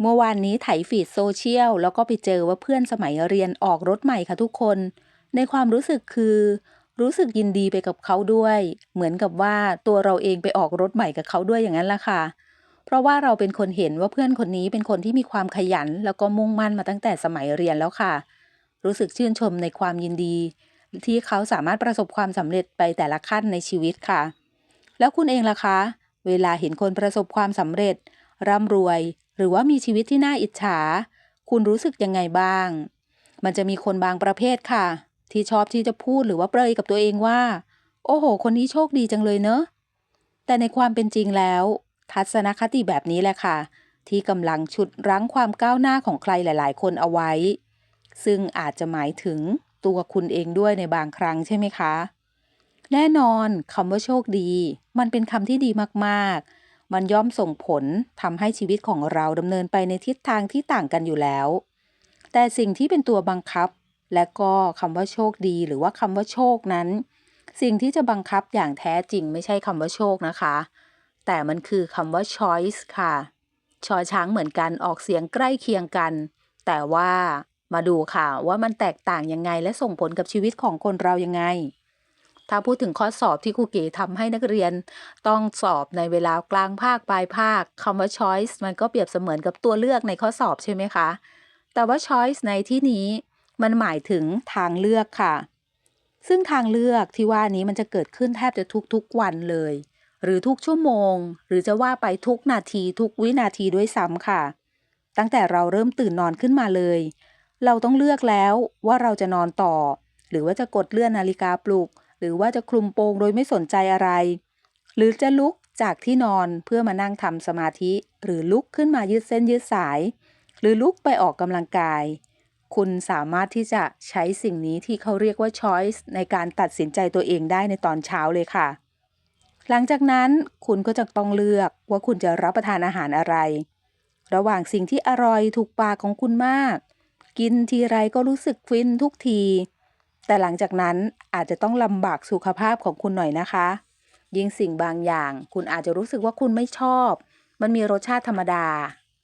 เมื่อวานนี้ไถฟีดโซเชียลแล้วก็ไปเจอว่าเพื่อนสมัยเรียนออกรถใหม่ค่ะทุกคน ในความรู้สึกคือ รู้สึกยินดีไปกับเขาด้วย เหมือนกับว่าตัวเราเองไปออกรถใหม่กับเขาด้วยอย่างนั้นละค่ะ เพราะว่าเราเป็นคนเห็นว่าเพื่อนคนนี้เป็นคนที่มีความขยัน แล้วก็มุ่งมั่นมาตั้งแต่สมัยเรียนแล้วค่ะ รู้สึกชื่นชมในความยินดี ที่เขาสามารถประสบความสำเร็จไปแต่ละขั้นในชีวิตค่ะ แล้วคุณเองล่ะคะ เวลาเห็นคนประสบความสำเร็จร่ำรวย หรือว่ามีชีวิตที่น่าอิจฉา คุณรู้สึกยังไงบ้าง มันจะมีคนบางประเภทค่ะ ที่ชอบที่จะพูดหรือว่าเปรยกับตัวเองว่า โอ้โห คนนี้โชคดีจังเลยเนอะแต่ในความเป็นจริงแล้ว ทัศนคติแบบนี้แหละค่ะ ที่กำลังฉุดรั้งความก้าวหน้าของใครหลาย ๆ คนเอาไว้ ซึ่งอาจจะหมายถึงตัวคุณเองด้วยในบางครั้งใช่ไหมคะ แน่นอนคำว่าโชคดี มันเป็นคำที่ดีมากๆ มันย่อมส่งผลทำให้ชีวิตของเราดำเนินไปในทิศทางที่ต่างกันอยู่แล้ว แต่สิ่งที่เป็นตัวบังคับ และก็คำว่าโชคดี หรือว่าคำว่าโชคนั้น สิ่งที่จะบังคับอย่างแท้จริงไม่ใช่คำว่าโชคนะคะ แต่มันคือคำว่า choice ค่ะ ชอช้างเหมือนกันออกเสียงใกล้เคียงกัน แต่ว่ามาดูค่ะว่ามันแตกต่างยังไงและส่งผลกับชีวิตของคนเรายังไง ถ้าพูดถึงข้อสอบที่ครูเก๋ทำให้นักเรียน ต้องสอบในเวลากลางภาคปลายภาคคำว่า choice มันก็เปรียบเสมือนกับตัวเลือกในข้อสอบใช่ไหมคะ แต่ว่า choice ในที่นี้มันหมายถึงทางเลือกค่ะ ซึ่งทางเลือกที่ว่านี้มันจะเกิดขึ้นแทบจะทุกๆวันเลย หรือทุกชั่วโมง หรือจะว่าไปทุกนาทีทุกวินาทีด้วยซ้ำค่ะ ตั้งแต่เราเริ่มตื่นนอนขึ้นมาเลย เราต้องเลือกแล้วว่าเราจะนอนต่อ หรือว่าจะกดเลื่อนนาฬิกาปลุก หรือว่าจะคลุมโปงโดยไม่สนใจอะไร หรือจะลุกจากที่นอนเพื่อมานั่งทำสมาธิ หรือลุกขึ้นมายืดเส้นยืดสาย หรือลุกไปออกกำลังกาย คุณสามารถที่จะใช้สิ่งนี้ที่เขาเรียกว่า choice ในการตัดสินใจตัวเองได้ในตอนเช้าเลยค่ะ หลังจากนั้นคุณก็จะต้องเลือกว่าคุณจะรับประทานอาหารอะไร ระหว่างสิ่งที่อร่อยถูกปากของคุณมาก กินทีไรก็รู้สึกฟินทุกที แต่หลังจากนั้นอาจจะต้องลำบากสุขภาพของคุณหน่อยนะคะ ยิ่งสิ่งบางอย่าง คุณอาจจะรู้สึกว่าคุณไม่ชอบ มันมีรสชาติธรรมดา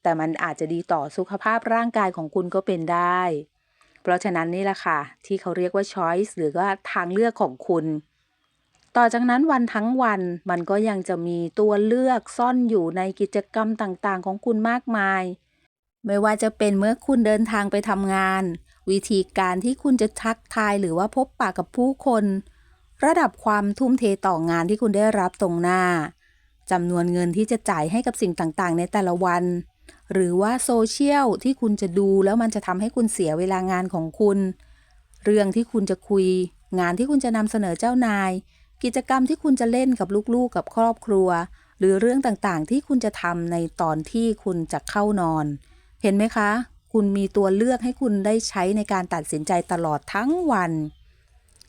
แต่มันอาจจะดีต่อสุขภาพร่างกายของคุณก็เป็นได้ เพราะฉะนั้นนี่แหละค่ะ ที่เขาเรียกว่า choice หรือว่าทางเลือกของคุณ ต่อจากนั้นวันทั้งวันมันก็ยังจะมีตัวเลือกซ่อนอยู่ในกิจกรรมต่างๆ ของคุณมากมาย ไม่ว่าจะเป็นเมื่อคุณเดินทางไปทำงาน วิธีการที่คุณจะทักทายหรือว่าพบปะกับผู้คน ระดับความทุ่มเทต่องานที่คุณได้รับตรงหน้าจำนวนเงินที่จะจ่ายให้กับสิ่งต่างๆ ในแต่ละวัน หรือว่าโซเชียลที่คุณจะดูแล้วมันจะทำให้คุณเสียเวลางานของคุณ เรื่องที่คุณจะคุย งานที่คุณจะนำเสนอเจ้านาย กิจกรรมที่คุณจะเล่นกับลูกๆ กับครอบครัว หรือเรื่องต่างๆ ที่คุณจะทำในตอนที่คุณจะเข้านอน เห็นไหมคะ คุณมีตัวเลือกให้คุณได้ใช้ในการตัดสินใจตลอดทั้งวัน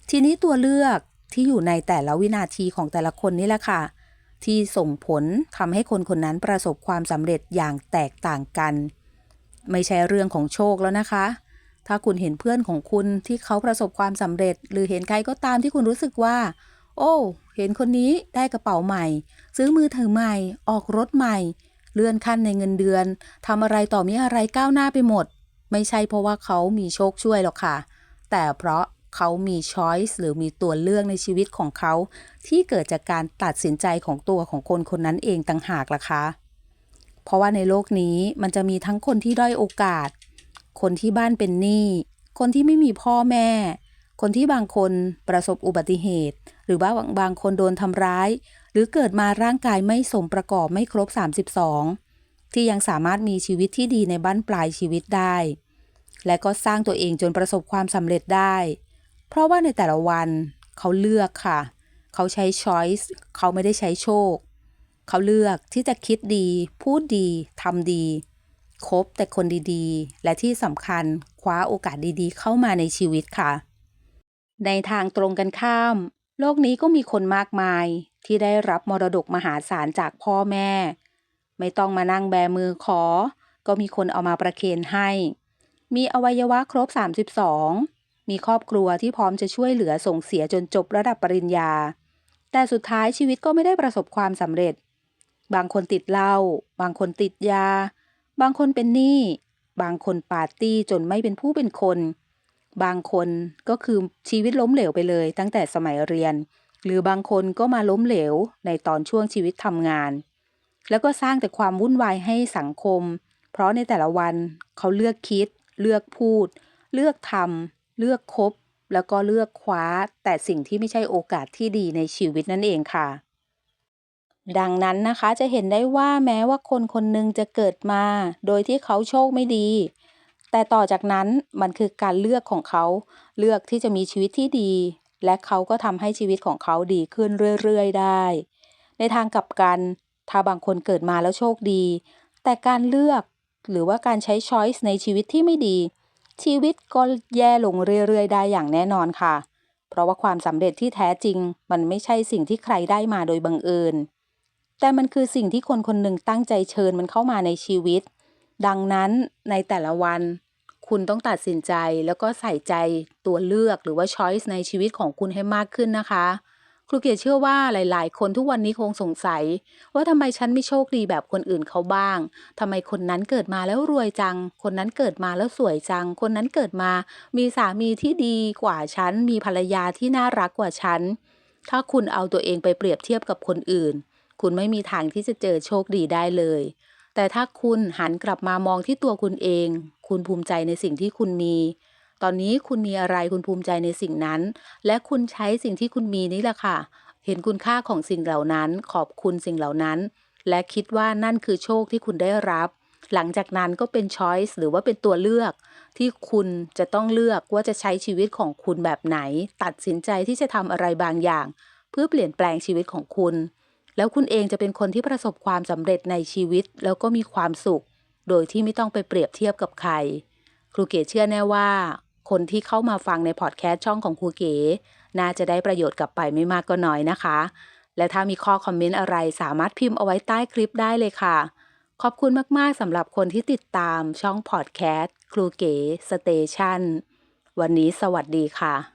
ทีนี้ตัวเลือกที่อยู่ในแต่ละวินาทีของแต่ละคนนี่แหละค่ะ ที่ส่งผลทำให้คนคนนั้นประสบความสำเร็จอย่างแตกต่างกัน ไม่ใช่เรื่องของโชคแล้วนะคะ ถ้าคุณเห็นเพื่อนของคุณที่เขาประสบความสำเร็จ หรือเห็นใครก็ตามที่คุณรู้สึกว่า โอ้ เห็นคนนี้ได้กระเป๋าใหม่ ซื้อมือถือใหม่ ออกรถใหม่ เลื่อนขั้นในเงินเดือนทำอะไรต่อมีอะไรก้าวหน้าไปหมด ไม่ใช่เพราะว่าเขามีโชคช่วยหรอกค่ะ แต่เพราะเขามีช้อยส์หรือมีตัวเลือกในชีวิตของเขา ที่เกิดจากการตัดสินใจของตัวของคนคนนั้นเองต่างหากล่ะคะ เพราะว่าในโลกนี้มันจะมีทั้งคนที่ด้อยโอกาส คนที่บ้านเป็นหนี้ คนที่ไม่มีพ่อแม่ คนที่บางคนประสบอุบัติเหตุ หรือว่าบางคนโดนทำร้าย หรือเกิดมาร่างกายไม่สมประกอบไม่ครบ 32 ที่ยังสามารถมีชีวิตที่ดีในบ้านปลายชีวิตได้ และก็สร้างตัวเองจนประสบความสำเร็จได้ เพราะว่าในแต่ละวันเขาเลือกค่ะ เขาใช้ choice เขาไม่ได้ใช้โชค เขาเลือกที่จะคิดดี พูดดีทำดีคบแต่คนดีๆ และที่สำคัญคว้าโอกาสดีๆ เข้ามาในชีวิตค่ะ ในทางตรงกันข้าม โลกนี้ก็มีคนมากมายที่ได้รับมรดกมหาศาลจากพ่อแม่ ไม่ต้องมานั่งแบมือขอ ก็มีคนเอามาประเคนให้ มีอวัยวะครบ 32 มีครอบครัวที่พร้อมจะช่วยเหลือส่งเสียจนจบระดับปริญญา แต่สุดท้ายชีวิตก็ไม่ได้ประสบความสำเร็จ บางคนติดเหล้า บางคนติดยา บางคนเป็นหนี้ บางคนปาร์ตี้จนไม่เป็นผู้เป็นคน บางคนก็คือชีวิตล้มเหลวไปเลย ตั้งแต่สมัยเรียน หรือบางคนก็มาล้มเหลวในตอนช่วงชีวิตทำงาน แล้วก็สร้างแต่ความวุ่นวายให้สังคม เพราะในแต่ละวันเขาเลือกคิด เลือกพูด เลือกทำเลือกคบ แล้วก็เลือกคว้า แต่สิ่งที่ไม่ใช่โอกาสที่ดีในชีวิตนั่นเองค่ะ ดังนั้นนะคะจะเห็นได้ว่าแม้ว่าคนคนหนึ่งจะเกิดมา โดยที่เขาโชคไม่ดี แต่ต่อจากนั้นมันคือการเลือกของเขาเลือกที่จะมีชีวิตที่ดี และเขาก็ทำให้ชีวิตของเขาดีขึ้นเรื่อยๆ ได้ ในทางกลับกัน ถ้าบางคนเกิดมาแล้วโชคดี แต่การเลือกหรือว่าการใช้ช้อยส์ในชีวิตที่ไม่ดี ชีวิตก็แย่ลงเรื่อยๆ ได้อย่างแน่นอนค่ะ เพราะว่าความสำเร็จที่แท้จริง มันไม่ใช่สิ่งที่ใครได้มาโดยบังเอิญ แต่มันคือสิ่งที่คนคนหนึ่งตั้งใจเชิญมันเข้ามาในชีวิต ดังนั้นในแต่ละวัน คุณต้องตัดสินใจแล้วก็ใส่ใจตัวเลือกหรือว่าช้อยส์ในชีวิตของคุณให้มากขึ้นนะคะ ครูเกียรเชื่อว่าหลาย ๆ คนทุกวันนี้คงสงสัย ว่าทำไมฉันไม่โชคดีแบบคนอื่นเขาบ้างทำไมคนนั้นเกิดมาแล้วรวยจัง คนนั้นเกิดมาแล้วสวยจัง คนนั้นเกิดมา มีสามีที่ดีกว่าฉัน มีภรรยาที่น่ารักกว่าฉัน ถ้าคุณเอาตัวเองไปเปรียบเทียบกับคนอื่น คุณไม่มีทางที่จะเจอโชคดีได้เลย แต่ถ้าคุณหันกลับมามองที่ตัวคุณเอง คุณภูมิใจในสิ่งที่คุณมี ตอนนี้คุณมีอะไรคุณภูมิใจในสิ่งนั้น และคุณใช้สิ่งที่คุณมีนี่แหละค่ะ เห็นคุณค่าของสิ่งเหล่านั้น ขอบคุณสิ่งเหล่านั้น และคิดว่านั่นคือโชคที่คุณได้รับ หลังจากนั้นก็เป็นช้อยส์หรือว่าเป็นตัวเลือก ที่คุณจะต้องเลือกว่าจะใช้ชีวิตของคุณแบบไหน ตัดสินใจที่จะทำอะไรบางอย่าง เพื่อเปลี่ยนแปลงชีวิตของคุณ แล้วคุณเองจะเป็นคนที่ประสบความสำเร็จในชีวิต แล้วก็มีความสุข โดยที่ไม่ต้องไปเปรียบเทียบกับใคร ครูเก๋เชื่อแน่ว่า คนที่เข้ามาฟังในพอดแคสต์ช่องของครูเก๋น่าจะได้ประโยชน์กลับไปไม่มากก็น้อยนะคะ และถ้ามีข้อคอมเมนต์อะไรสามารถพิมพ์เอาไว้ใต้คลิปได้เลยค่ะ ขอบคุณมาก ๆสำหรับคนที่ติดตามช่องพอดแคสต์ครูเก๋สเตชันวันนี้สวัสดีค่ะ